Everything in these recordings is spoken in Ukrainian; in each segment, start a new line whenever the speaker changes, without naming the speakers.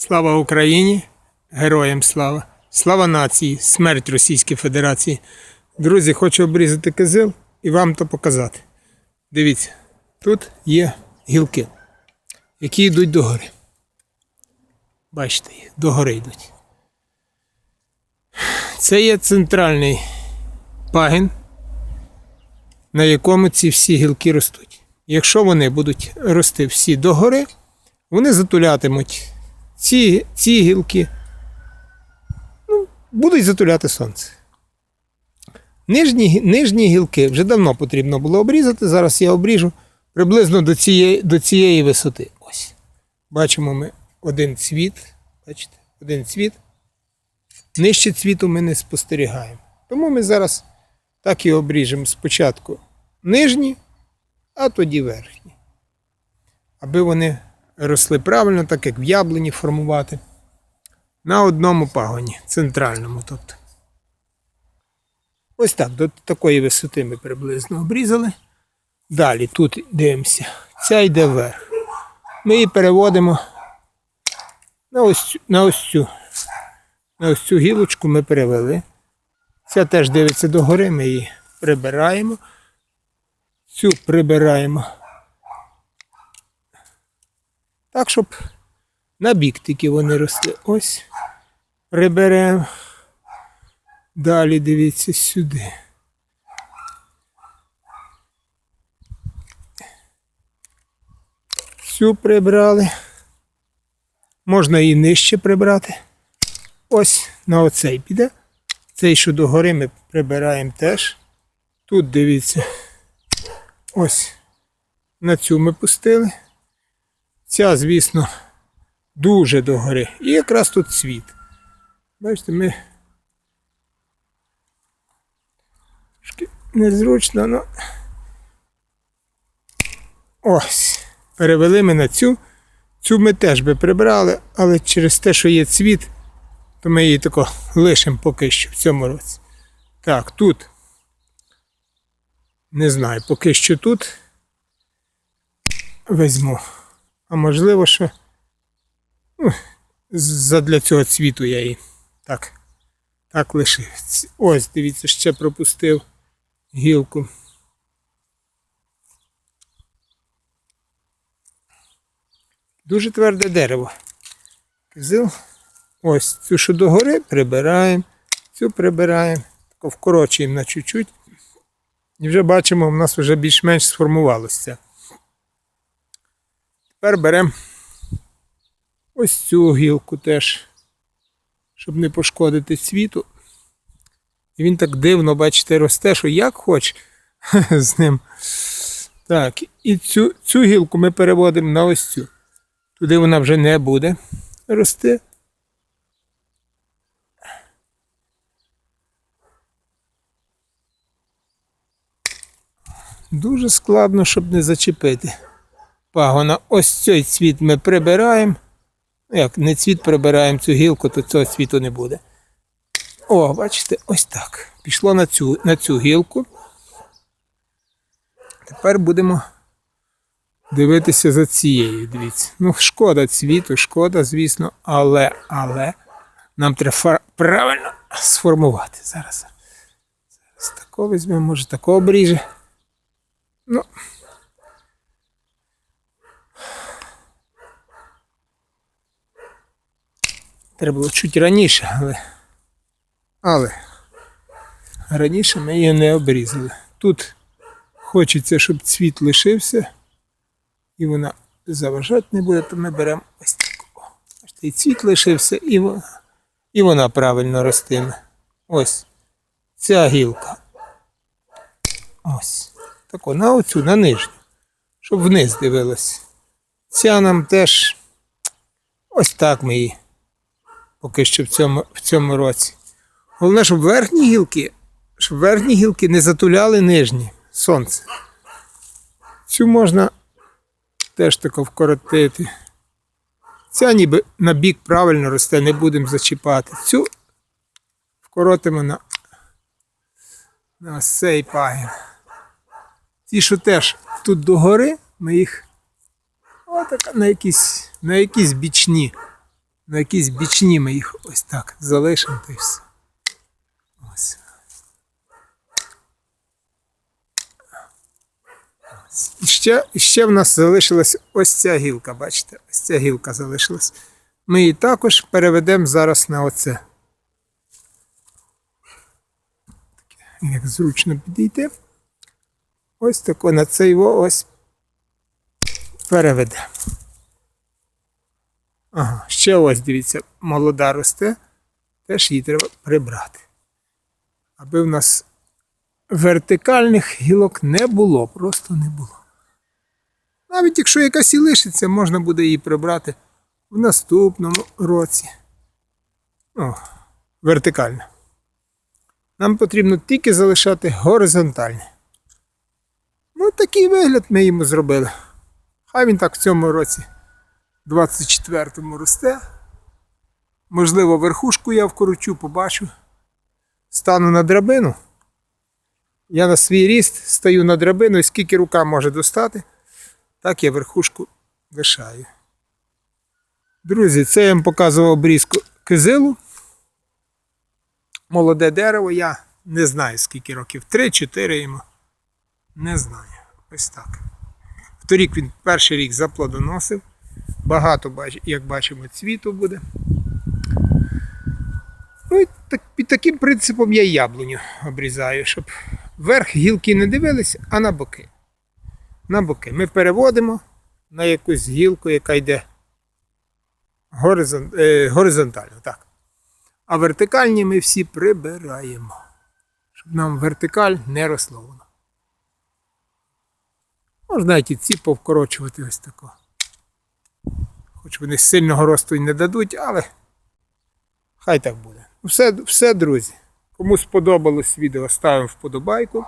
Слава Україні! Героям слава! Слава нації! Смерть Російській Федерації! Друзі, хочу обрізати кизил і вам то показати. Дивіться, тут є гілки, які йдуть догори. Бачите, їх, догори йдуть. Це є центральний пагін, на якому ці всі гілки ростуть. Якщо вони будуть рости всі догори, вони затулятимуть ці, ці гілки, ну, будуть затуляти сонце. Нижні, нижні гілки вже давно потрібно було обрізати. Зараз я обріжу приблизно до цієї, до цієї висоти. Ось. Бачимо ми один цвіт. Бачите, один цвіт. Нижче цвіту ми не спостерігаємо. Тому ми зараз так і обріжемо спочатку нижні, а тоді верхні. Аби вони росли правильно, так як в яблуні формувати. На одному пагоні, центральному. тобто. Ось так, до такої висоти ми приблизно обрізали. Далі тут дивимося. Ця йде вверх. Ми її переводимо на ось, на ось цю. На ось цю гілочку ми перевели. Ця теж дивиться догори, ми її прибираємо. Цю прибираємо. Так, щоб на бік тільки вони росли. Ось. Приберемо. Далі дивіться сюди. Цю прибрали. Можна і нижче прибрати. Ось на оцей піде. Цей, що догори, ми прибираємо теж. Тут дивіться. Ось. На цю ми пустили. Ця, звісно, дуже догори. І якраз тут цвіт. Бачите, ми. Трошки незручно, але. Ось. Перевели ми на цю. Цю ми теж би прибрали, але через те, що є цвіт, то ми її тако лишимо поки що в цьому році. Так, тут. Не знаю, поки що тут візьму. А можливо, що ну, задля цього цвіту я її так, так лишив. Ось, дивіться, ще пропустив гілку. Дуже тверде дерево. Кизил. Ось цю, що догори, прибираємо, цю прибираємо, вкорочуємо на чуть-чуть. І вже бачимо, в нас вже більш-менш сформувалося. Тепер беремо ось цю гілку теж, щоб не пошкодити цвіту. І він так дивно, бачите, росте, що як хоч з ним. Так, і цю, цю гілку ми переводимо на ось цю. Туди вона вже не буде рости. Дуже складно, щоб не зачепити пагона. Ось цей цвіт ми прибираємо. Ну, Як не цвіт прибираємо цю гілку, то цього цвіту не буде. О, бачите, ось так. Пішло на цю, на цю гілку. Тепер будемо дивитися за цією. Дивіться. Ну, шкода цвіту, шкода, звісно, але, але нам треба правильно сформувати. Зараз. Зараз такого візьмемо, може такого обріже. Ну. Треба було чуть раніше, але. Але раніше ми її не обрізали. Тут хочеться, щоб цвіт лишився, і вона заважати не буде, то ми беремо ось таку. І цвіт лишився, і вона, і вона правильно ростиме. Ось ця гілка. Ось. Таку, на оцю, на нижню, щоб вниз дивилась. Ця нам теж ось так ми її поки що в цьому, в цьому році. Головне, щоб верхні гілки, щоб верхні гілки не затуляли нижні сонце. Цю можна теж тако вкоротити. Ця ніби на бік правильно росте, не будемо зачіпати. Цю вкоротимо на, на цей пагін. Ті, що теж тут догори, ми їх отак на якісь, на якісь бічні На якісь бічні ми їх ось так залишимо, то й все. Ось. І ще, ще в нас залишилась ось ця гілка, бачите? Ось ця гілка залишилась. Ми її також переведемо зараз на оце. Як зручно підійти. Ось тако на цей ось переведемо. Ага, ще ось дивіться, молода росте, теж її треба прибрати. Аби в нас вертикальних гілок не було, просто не було. Навіть якщо якась і лишиться, можна буде її прибрати в наступному році. О, вертикально. Нам потрібно тільки залишати горизонтальне. Ну, такий вигляд ми йому зробили. Хай він так в цьому році, 24-му росте. Можливо, верхушку я вкручу, побачу. Стану на драбину. Я на свій ріст стою на драбину і скільки рука може достати, так я верхушку лишаю. Друзі, це я вам показував обрізку кизилу. Молоде дерево, я не знаю скільки років. 3-4 йому. Не знаю. Ось так. Вторік він перший рік заплодоносив. Багато, як бачимо, цвіту буде. Ну і так, під таким принципом я яблуню обрізаю, щоб верх гілки не дивилися, а на боки. На боки. Ми переводимо на якусь гілку, яка йде горизон, е, горизонтально. Так. А вертикальні ми всі прибираємо. Щоб нам вертикаль не росло. Можна навіть і ці повкорочувати ось тако. Хоч вони сильного росту і не дадуть, але хай так буде. Все, все, друзі. Кому сподобалось відео, ставимо вподобайку.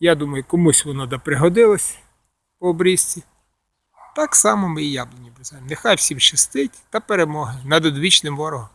Я думаю, комусь воно да пригодилось по обрізці. Так само ми і яблуні бризаємо. Нехай всім щастить та перемоги над одвічним ворогом.